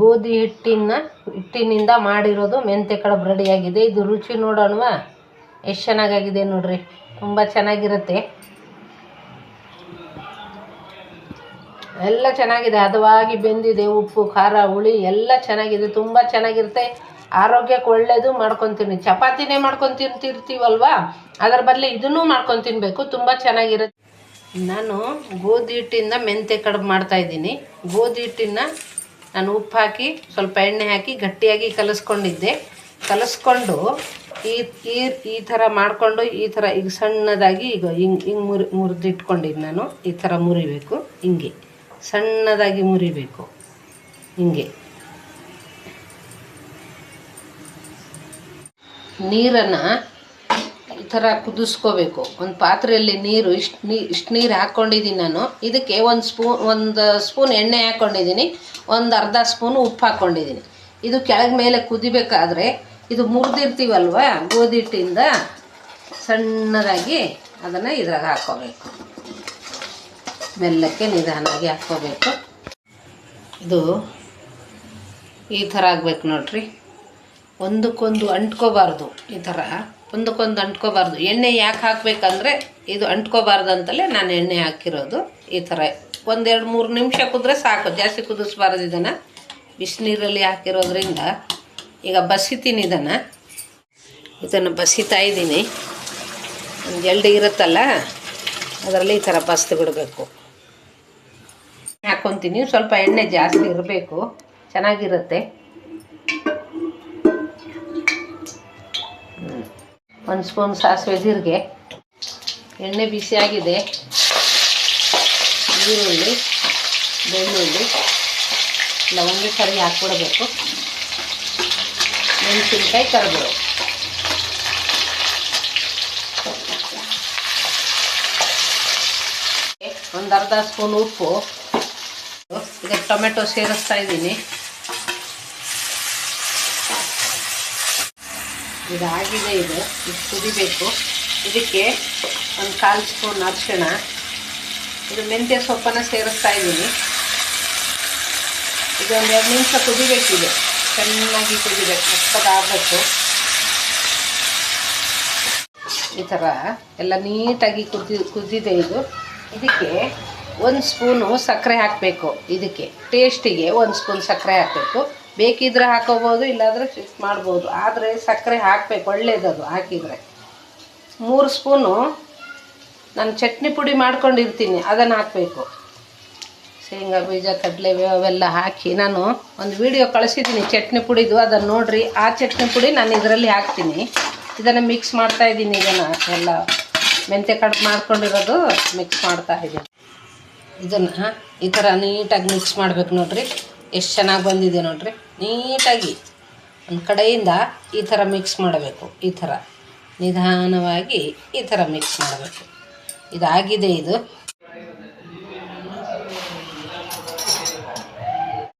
ಗೋಧಿ ಹಿಟ್ಟಿನ ಹಿಟ್ಟಿನಿಂದ ಮಾಡಿರೋದು ಮೆಂತೆ ಕಡುಬು ರೆಡಿಯಾಗಿದೆ ಇದು ರುಚಿ ನೋಡೋಣವಾ? ಎಷ್ಟು ಚೆನ್ನಾಗಾಗಿದೆ ನೋಡ್ರಿ. ತುಂಬ ಚೆನ್ನಾಗಿರುತ್ತೆ. ಎಲ್ಲ ಚೆನ್ನಾಗಿದೆ. ಹದವಾಗಿ ಬೆಂದಿದೆ ಉಪ್ಪು, ಖಾರ, ಹುಳಿ, ಎಲ್ಲ ಚೆನ್ನಾಗಿದೆ. ತುಂಬ ಚೆನ್ನಾಗಿರುತ್ತೆ. ಆರೋಗ್ಯಕ್ಕೆ ಒಳ್ಳೆಯದು ಮಾಡ್ಕೊತೀನಿ ಚಪಾತಿನೇ ಮಾಡ್ಕೊಂಡು ತಿಂತಿರ್ತೀವಲ್ವಾ? ಅದರ ಬದಲು ಇದನ್ನೂ ಮಾಡ್ಕೊಂಡು ತಿನ್ನಬೇಕು ತುಂಬ ಚೆನ್ನಾಗಿರುತ್ತೆ. ನಾನು ಗೋಧಿ ಹಿಟ್ಟಿಂದ ಮೆಂತೆ ಕಡುಬು ಮಾಡ್ತಾಯಿದ್ದೀನಿ ಗೋಧಿ ಹಿಟ್ಟಿನ ನಾನು ಉಪ್ಪು ಹಾಕಿ ಸ್ವಲ್ಪ ಎಣ್ಣೆ ಹಾಕಿ ಗಟ್ಟಿಯಾಗಿ ಕಲಸ್ಕೊಂಡಿದ್ದೆ. ಕಲಸ್ಕೊಂಡು ಈ ಈ ಈ ಥರ ಮಾಡಿಕೊಂಡು ಈ ಥರ ಈಗ ಸಣ್ಣದಾಗಿ ಈಗ ಹಿಂಗೆ ಹಿಂಗೆ ಮುರಿ ಮುರಿದಿಟ್ಕೊಂಡಿದ್ದು ನಾನು. ಈ ಥರ ಮುರಿಬೇಕು, ಹಿಂಗೆ. ಸಣ್ಣದಾಗಿ ಮುರಿಬೇಕು, ಹಿಂಗೆ. ನೀರನ್ನು ಥರ ಕುದಿಸ್ಕೋಬೇಕು. ಒಂದು ಪಾತ್ರೆಯಲ್ಲಿ ನೀರು, ಇಷ್ಟು ನೀ, ಇಷ್ಟು ನೀರು ಹಾಕ್ಕೊಂಡಿದ್ದೀನಿ ನಾನು. ಇದಕ್ಕೆ ಒಂದು ಸ್ಪೂನ್ ಒಂದು ಸ್ಪೂನ್ ಎಣ್ಣೆ ಹಾಕ್ಕೊಂಡಿದ್ದೀನಿ ಒಂದು ಅರ್ಧ ಸ್ಪೂನ್ ಉಪ್ಪು ಹಾಕ್ಕೊಂಡಿದ್ದೀನಿ ಇದು ಕೆಳಗೆ ಮೇಲೆ ಕುದಿಬೇಕಾದ್ರೆ ಇದು ಮುರಿದಿರ್ತೀವಲ್ವ? ಗೋಧಿ ಹಿಟ್ಟಿಂದ ಸಣ್ಣದಾಗಿ ಅದನ್ನು ಇದ್ರಾಗ ಹಾಕ್ಕೋಬೇಕು ಮೆಲ್ಲಕ್ಕೆ ನಿಧಾನವಾಗಿ ಹಾಕ್ಕೋಬೇಕು ಇದು ಈ ಥರ ಆಗ್ಬೇಕು ನೋಡ್ರಿ. ಒಂದಕ್ಕೊಂದು ಅಂಟ್ಕೋಬಾರ್ದು. ಈ ಥರ ಒಂದಕ್ಕೊಂದು ಅಂಟ್ಕೋಬಾರ್ದು. ಎಣ್ಣೆ ಯಾಕೆ ಹಾಕಬೇಕಂದ್ರೆ ಇದು ಅಂಟ್ಕೋಬಾರ್ದು ಅಂತಲೇ ನಾನು ಎಣ್ಣೆ ಹಾಕಿರೋದು. ಈ ಥರ ಒಂದೆರಡು ಮೂರು ನಿಮಿಷ ಕುದ್ರೆ ಸಾಕು. ಜಾಸ್ತಿ ಕುದಿಸ್ಬಾರ್ದು ಇದನ್ನು. ಬಿಸಿನೀರಲ್ಲಿ ಹಾಕಿರೋದ್ರಿಂದ ಈಗ ಬಸಿತೀನಿ ಇದನ್ನು. ಇದನ್ನು ಬಸಿತಾ ಇದ್ದೀನಿ. ಒಂದು ಎಲ್ಡಿ ಇರುತ್ತಲ್ಲ, ಅದರಲ್ಲಿ ಈ ಥರ ಬಸ್ದು ಬಿಡಬೇಕು. ಹಾಕ್ಕೊತೀನಿ. ಸ್ವಲ್ಪ ಎಣ್ಣೆ ಜಾಸ್ತಿ ಇರಬೇಕು. ಚೆನ್ನಾಗಿರುತ್ತೆ. ಒಂದು ಸ್ಪೂನ್ ಸಾಸಿವೆ ಜೀರಿಗೆ. ಎಣ್ಣೆ ಬಿಸಿಯಾಗಿದೆ ಈರುಳ್ಳಿ, ಬೆಳ್ಳುಳ್ಳಿ, ಲವಂಗ ಕರಿ ಹಾಕ್ಬಿಡಬೇಕು ಮೆಣಸಿನ್ಕಾಯಿ ಕರಿಬೇವು. ಒಂದು ಅರ್ಧ ಸ್ಪೂನ್ ಉಪ್ಪು. ಇದಕ್ಕೆ ಟೊಮೆಟೊ ಸೇರಿಸ್ತಾ ಇದ್ದೀನಿ. ಇದಾಗಿದೆ ಇದು. ಇದು ಕುದಿಬೇಕು. ಇದಕ್ಕೆ ಒಂದು ಕಾಲು ಸ್ಪೂನ್ ಅರಿಶಿಣ. ಇದು ಮೆಂತ್ಯ ಸೊಪ್ಪನ್ನು ಸೇರಿಸ್ತಾ ಇದ್ದೀನಿ. ಇದು ಒಂದು ಎರಡು ನಿಮಿಷ ಕುದಿಬೇಕಿದೆ. ಚೆನ್ನಾಗಿ ಕುದಿಬೇಕು. ಮೆತ್ತಗಾಗಬೇಕು ಈ ಥರ ಎಲ್ಲ ನೀಟಾಗಿ ಕುದಿ, ಕುದಿದೆ ಇದು. ಇದಕ್ಕೆ ಒಂದು ಸ್ಪೂನು ಸಕ್ಕರೆ ಹಾಕಬೇಕು. ಇದಕ್ಕೆ ಟೇಸ್ಟಿಗೆ ಒಂದು ಸ್ಪೂನ್ ಸಕ್ಕರೆ ಹಾಕಬೇಕು. ಬೇಕಿದ್ರೆ ಹಾಕೋಬೋದು, ಇಲ್ಲಾಂದರೆ ಫಿಕ್ಸ್ ಮಾಡ್ಬೋದು. ಆದರೆ ಸಕ್ಕರೆ ಹಾಕಬೇಕು, ಒಳ್ಳೇದದು ಹಾಕಿದರೆ. ಮೂರು ಸ್ಪೂನು ನಾನು ಚಟ್ನಿ ಪುಡಿ ಮಾಡ್ಕೊಂಡಿರ್ತೀನಿ, ಅದನ್ನು ಹಾಕಬೇಕು. ಶೇಂಗಾ, ಬೀಜ, ಕಡಲೆ, ಅವೆಲ್ಲ ಹಾಕಿ ನಾನು ಒಂದು ವಿಡಿಯೋ ಕಳಿಸಿದ್ದೀನಿ ಚಟ್ನಿ ಪುಡಿದು. ಅದನ್ನು ನೋಡಿರಿ, ಆ ಚಟ್ನಿ ಪುಡಿ ನಾನು ಇದರಲ್ಲಿ ಹಾಕ್ತೀನಿ. ಇದನ್ನು ಮಿಕ್ಸ್ ಮಾಡ್ತಾ ಇದ್ದೀನಿ ಇದನ್ನು ಎಲ್ಲ ಮೆಂತ್ಯ ಕಡುಬು ಮಾಡ್ಕೊಂಡಿರೋದು ಮಿಕ್ಸ್ ಮಾಡ್ತಾ ಇದ್ದೀನಿ ಇದನ್ನು ಈ ಥರ ನೀಟಾಗಿ ಮಿಕ್ಸ್ ಮಾಡ್ಬೇಕು ನೋಡ್ರಿ. ಎಷ್ಟು ಚೆನ್ನಾಗಿ ಬಂದಿದೆ ನೋಡ್ರಿ. ನೀಟಾಗಿ ಒಂದು ಕಡೆಯಿಂದ ಈ ಥರ ಮಿಕ್ಸ್ ಮಾಡಬೇಕು, ಈ ಥರ ನಿಧಾನವಾಗಿ ಈ ಥರ ಮಿಕ್ಸ್ ಮಾಡಬೇಕು. ಇದಾಗಿದೆ ಇದು.